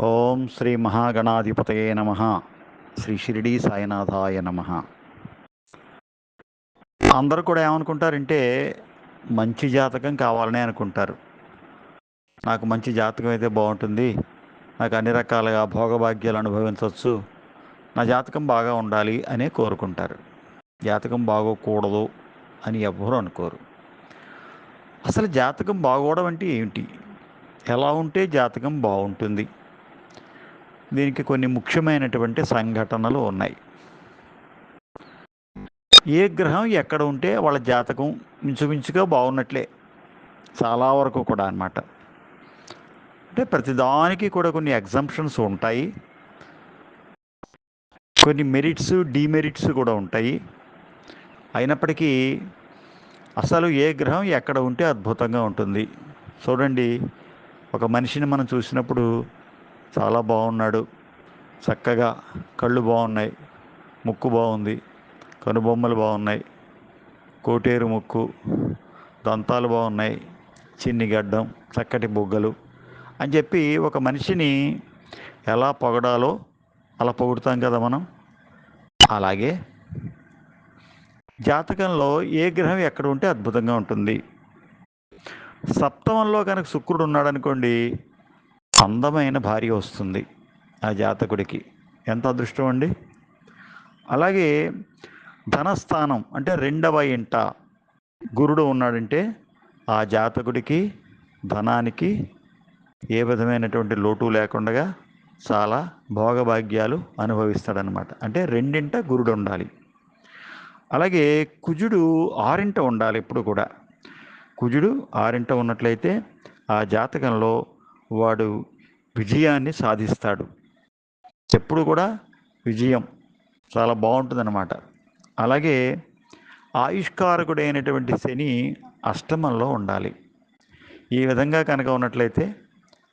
ఓం శ్రీ మహాగణాధిపతయే నమ. శ్రీ షిరిడి సాయినాథాయ నమ. అందరూ కూడా ఏమనుకుంటారంటే మంచి జాతకం కావాలనే అనుకుంటారు. నాకు మంచి జాతకం అయితే బాగుంటుంది. నాకు అన్ని రకాలుగా భోగభాగ్యాలు అనుభవించవచ్చు. నా జాతకం బాగా ఉండాలి అనే కోరుకుంటారు. జాతకం బాగోకూడదు అని ఎవ్వరూ అనుకోరు. అసలు జాతకం బాగోవడం అంటే ఏమిటి ఎలా ఉంటే జాతకం బాగుంటుంది? దీనికి కొన్ని ముఖ్యమైనటువంటి సంఘటనలు ఉన్నాయి. ఏ గ్రహం ఎక్కడ ఉంటే వాళ్ళ జాతకం ఇంచుమించుగా బాగున్నట్లే. చాలా వరకు కూడా అన్నమాట. అంటే ప్రతిదానికి కూడా కొన్ని ఎగ్జంప్షన్స్ ఉంటాయి. కొన్ని మెరిట్స్ డిమెరిట్స్ కూడా ఉంటాయి. అయినప్పటికీ అసలు ఏ గ్రహం ఎక్కడ ఉంటే అద్భుతంగా ఉంటుంది. చూడండి ఒక మనిషిని మనం చూసినప్పుడు చాలా బాగున్నాడు. చక్కగా కళ్ళు బాగున్నాయి. ముక్కు బాగుంది. కనుబొమ్మలు బాగున్నాయి. కోటేరు ముక్కు. దంతాలు బాగున్నాయి. చిన్ని గడ్డం చక్కటి బొగ్గలు అని చెప్పి ఒక మనిషిని ఎలా పొగడాలో అలా పొగుడుతాం కదా మనం. అలాగే జాతకంలో ఏ గ్రహం ఎక్కడ ఉంటే అద్భుతంగా ఉంటుంది. సప్తమంలో కనుక శుక్రుడు ఉన్నాడనుకోండి అందమైన భార్య వస్తుంది ఆ జాతకుడికి. ఎంత అదృష్టం అండి? అలాగే ధనస్థానం అంటే రెండవ ఇంట గురుడు ఉన్నాడంటే ఆ జాతకుడికి ధనానికి ఏ విధమైనటువంటి లోటు లేకుండా చాలా భోగభాగ్యాలు అనుభవిస్తాడనమాట అంటే రెండింట గురుడు ఉండాలి. అలాగే కుజుడు ఆరింట ఉండాలి ఎప్పుడు కూడా. కుజుడు ఆరింట ఉన్నట్లయితే ఆ జాతకంలో వాడు విజయాన్ని సాధిస్తాడు. ఎప్పుడు కూడా విజయం చాలా బాగుంటుందన్నమాట. అలాగే ఆయుష్కారకుడైనటువంటి శని అష్టమంలో ఉండాలి. ఈ విధంగా కనుక ఉన్నట్లయితే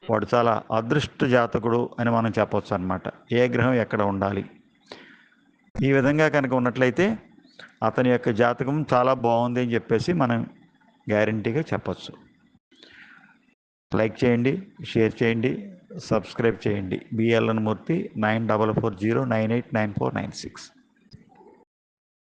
వాడు చాలా అదృష్ట జాతకుడు అని మనం చెప్పవచ్చు అనమాట ఏ గ్రహం ఎక్కడ ఉండాలి? ఈ విధంగా కనుక ఉన్నట్లయితే అతని యొక్క జాతకం చాలా బాగుంది అని చెప్పేసి మనం గ్యారంటీగా చెప్పచ్చు. లైక్ చేయండి షేర్ చేయండి సబ్స్క్రైబ్ చేయండి. BLN Murthy nine double four zero nine eight nine four nine six.